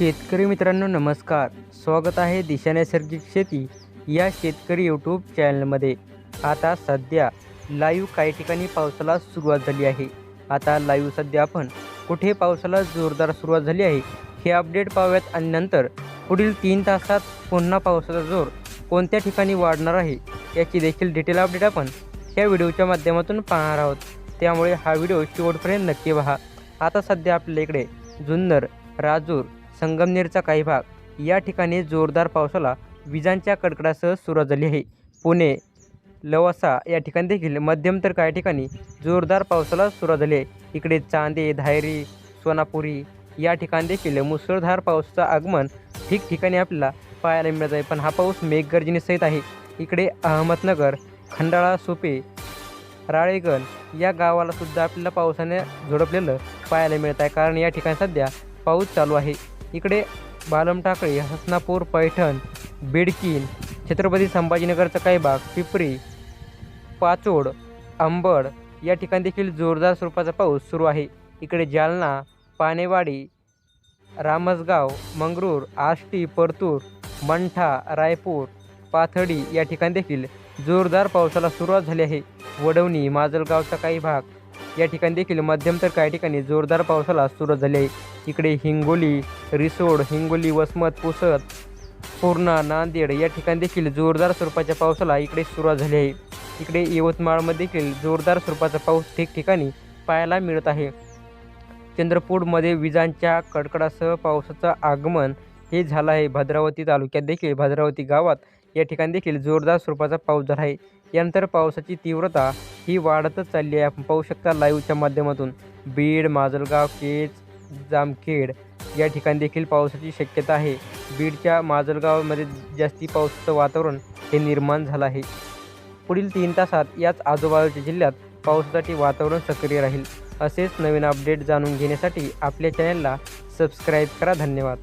शेतकरी मित्रांनो नमस्कार. स्वागत आहे दिशा नैसर्गिक शेती या शेतकरी यूट्यूब चॅनलमध्ये आता सध्या लाईव्ह काही ठिकाणी पावसाला सुरुवात झाली आहे. आता लाईव्ह सध्या आपण कुठे पावसाला जोरदार सुरुवात झाली आहे हे अपडेट पाहूयात. आणि नंतर पुढील तीन तासात पुन्हा पावसाचा जोर कोणत्या ठिकाणी वाढणार आहे याची देखील डिटेल अपडेट आपण या व्हिडिओच्या माध्यमातून पाहणार आहोत. त्यामुळे हा व्हिडिओ शेवटपर्यंत नक्की पहा. आता सध्या आपल्या इकडे जुन्नर राजूर संगमनेरचा काही भाग. या ठिकाणी जोरदार पावसाला विजांच्या कडकडासह सुरुवात झाली आहे. पुणे लवासा या ठिकाणी देखील मध्यम तर काही ठिकाणी जोरदार पावसाला सुरुवात झाली आहे. इकडे चांदे धायरी सोनापुरी या ठिकाणी देखील मुसळधार पावसाचं आगमन ठिकठिकाणी आपल्याला पाहायला मिळत आहे. पण हा पाऊस मेघगर्जनेसहित आहे. इकडे अहमदनगर खंडाळा सोपे राळेगण या गावाला सुद्धा आपल्याला पावसाने झोडपलेलं पाहायला मिळत आहे. कारण या ठिकाणी सध्या पाऊस चालू आहे. इकडे बालम टाकळी हसनापूर पैठण बिडकीन छत्रपती संभाजीनगरचा काही भाग पिपरी पाचोड अंबड या ठिकाणी देखील जोरदार स्वरूपाचा पाऊस सुरू आहे. इकडे जालना पानेवाडी रामसगाव मंगरूर आष्टी परतूर मंठा रायपूर पाथडी या ठिकाणी देखील जोरदार पावसाला सुरुवात झाली आहे. वडवणी माजलगावचा काही भाग या ठिकाणी देखील मध्यम तर काही ठिकाणी जोरदार पावसाला सुरुवात झाली आहे. इकडे हिंगोली रिसोड हिंगोली वसमत पुसद पूर्णा नांदेड या ठिकाणी देखील जोरदार स्वरूपाच्या पावसाला इकडे सुरुवात झाली आहे. इकडे यवतमाळमध्ये देखील जोरदार स्वरूपाचा पाऊस ठिकठिकाणी पाहायला मिळत आहे. चंद्रपूरमध्ये विजांच्या कडकडासह पावसाचं आगमन हे झालं आहे. भद्रावती तालुक्यात देखील भद्रावती गावात या ठिकाणी देखील जोरदार स्वरूपाचा पाऊस झाला आहे. यानंतर पावसाची तीव्रता ही वाढतच चालली आहे. आपण पाहू शकता लाईव्हच्या माध्यमातून बीड माजलगाव केज जामखेड या ठिकाणी देखील पावसाची शक्यता आहे. बीडच्या माजलगावमध्ये जास्ती पावसाचं वातावरण हे निर्माण झालं आहे. पुढील तीन तासात याच आजूबाजूच्या जिल्ह्यात पावसासाठी वातावरण सक्रिय राहील. असेच नवीन अपडेट जाणून घेण्यासाठी आपल्या चॅनलला सबस्क्राईब करा. धन्यवाद.